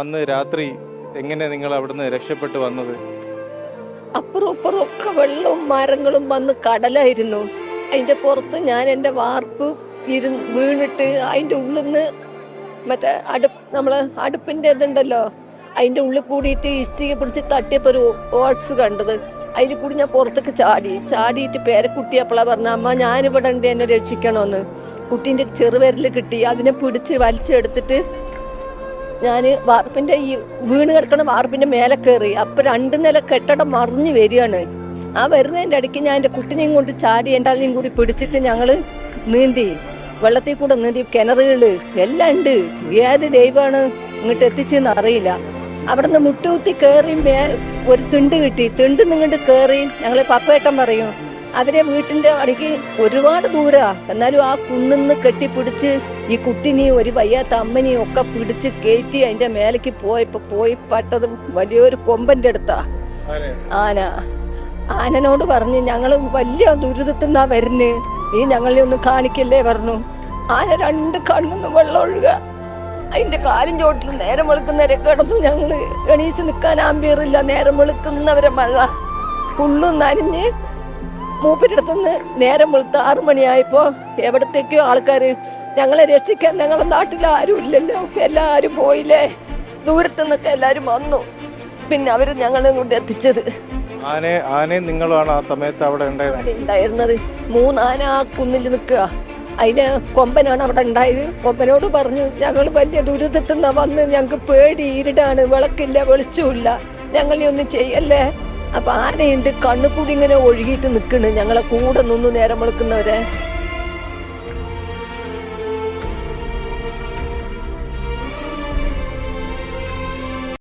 അന്ന് രാത്രി എങ്ങനെ നിങ്ങൾ അവിടുന്ന് രക്ഷപ്പെട്ടു വന്നത്? അപ്പുറം ഇപ്പുറം ഒക്കെ വെള്ളവും മരങ്ങളും വന്ന് കടലായിരുന്നു. അതിന്റെ പുറത്ത് ഞാൻ എന്റെ വാർപ്പ് വീണിട്ട് അതിന്റെ ഉള്ളിൽ നിന്ന് മറ്റേ അടുപ്പ് നമ്മൾ അടുപ്പിന്റെ ഇതുണ്ടല്ലോ അതിന്റെ ഉള്ളിൽ കൂടിയിട്ട് ഇഷ്ടിക പിടിച്ച് തട്ടിയപ്പോ ഒരു ഓട്സ് കണ്ടത്. അതിൽ കൂടി ഞാൻ പുറത്തേക്ക് ചാടി. ചാടിയിട്ട് പേരക്കുട്ടി അപ്പളാ പറഞ്ഞ അമ്മ ഞാനിവിടെ ഉണ്ട് എന്നെ രക്ഷിക്കണമെന്ന്. കുട്ടീന്റെ ചെറുപേരിൽ കിട്ടി. അതിനെ പിടിച്ച് വലിച്ചെടുത്തിട്ട് ഞാൻ വാർപ്പിന്റെ ഈ വീണ് കിടക്കണ വാർപ്പിന്റെ മേലെ കയറി അപ്പൊ രണ്ട് നില കെട്ടിടം മറിഞ്ഞു വരികയാണ്. ആ വരുന്നതിന്റെ ഇടയ്ക്ക് ഞാൻ എന്റെ കുട്ടിനെയും കൊണ്ട് ചാടി എന്റെ ആളിനെയും കൂടി പിടിച്ചിട്ട് ഞങ്ങൾ നീന്തി. വെള്ളത്തിൽ കൂടെ നീന്തി കിണറുകൾ എല്ലാം ഉണ്ട്. ഏത് ദൈവമാണ് ഇങ്ങോട്ട് എത്തിച്ചെന്ന് അറിയില്ല. അവിടുന്ന് മുട്ടുകുത്തി കയറി ഒരു തിണ്ട് കിട്ടി. തിണ്ട് നിങ്ങോട്ട് കയറി ഞങ്ങൾ പപ്പേട്ടം പറയും അവരെ വീട്ടിന്റെ അടുക്ക് ഒരുപാട് ദൂരാ. എന്നാലും ആ കുന്നിന്ന് കെട്ടിപ്പിടിച്ച് ഈ കുട്ടിനെയും ഒരു വയ്യാത്ത അമ്മനെയും ഒക്കെ പിടിച്ച് കയറ്റി അതിന്റെ മേലേക്ക് പോയപ്പോ പോയി പട്ടത് വലിയൊരു കൊമ്പന്റെ അടുത്താ. ആന. ആനനോട് പറഞ്ഞു ഞങ്ങൾ വലിയ ദുരിതത്തിൽ നിന്നാ വരുന്ന്. നീ ഞങ്ങളെ ഒന്ന് കാണിക്കല്ലേ പറഞ്ഞു? ആന രണ്ട് കണ്ണൊന്ന് വെള്ളം ഒഴുക. അതിന്റെ കാലും ചോട്ടിൽ നേരം വെളുക്കുന്നവരെ കിടന്നു ഞങ്ങൾ. എണീച്ച് നിൽക്കാൻ ആമ്പിയറില്ല നേരം വെളുക്കുന്നവരെ മഴ. ഫുള്ളും നനഞ്ഞ് മൂപ്പരിടത്തുനിന്ന് നേരം വെളുത്ത് ആറു മണിയായപ്പോ എവിടത്തേക്കോ ആൾക്കാര് ഞങ്ങളെ രക്ഷിക്കാൻ ഞങ്ങളുടെ നാട്ടിൽ ആരും ഇല്ലല്ലോ എല്ലാരും പോയില്ലേ? ദൂരത്തു നിന്നൊക്കെ എല്ലാവരും വന്നു. പിന്നെ അവർ ഞങ്ങളെ കൊണ്ട് എത്തിച്ചത്. ആനെ ആനെ നിങ്ങളാണ് ആ സമയത്ത് അവിടെ ഉണ്ടായിരുന്നത്. മൂന്നാന ആ കുന്നിൽ നിൽക്കുക. അതിന് കൊമ്പനാണ് അവിടെ ഉണ്ടായത്. കൊമ്പനോട് പറഞ്ഞു ഞങ്ങൾ വലിയ ദുരിതത്തിൽ നിന്നാ വന്ന് ഞങ്ങൾക്ക് പേടി ഇരുടാണ് വിളക്കില്ല വെളിച്ചമില്ല ഞങ്ങളെ ഒന്നും ചെയ്യല്ലേ? അപ്പൊ ആനയുണ്ട് കണ്ണുകൂടി ഇങ്ങനെ ഒഴുകിയിട്ട് നിൽക്കണ്? ഞങ്ങളെ കൂടെ നിന്നു നേരം വെളുക്കുന്നവരെ.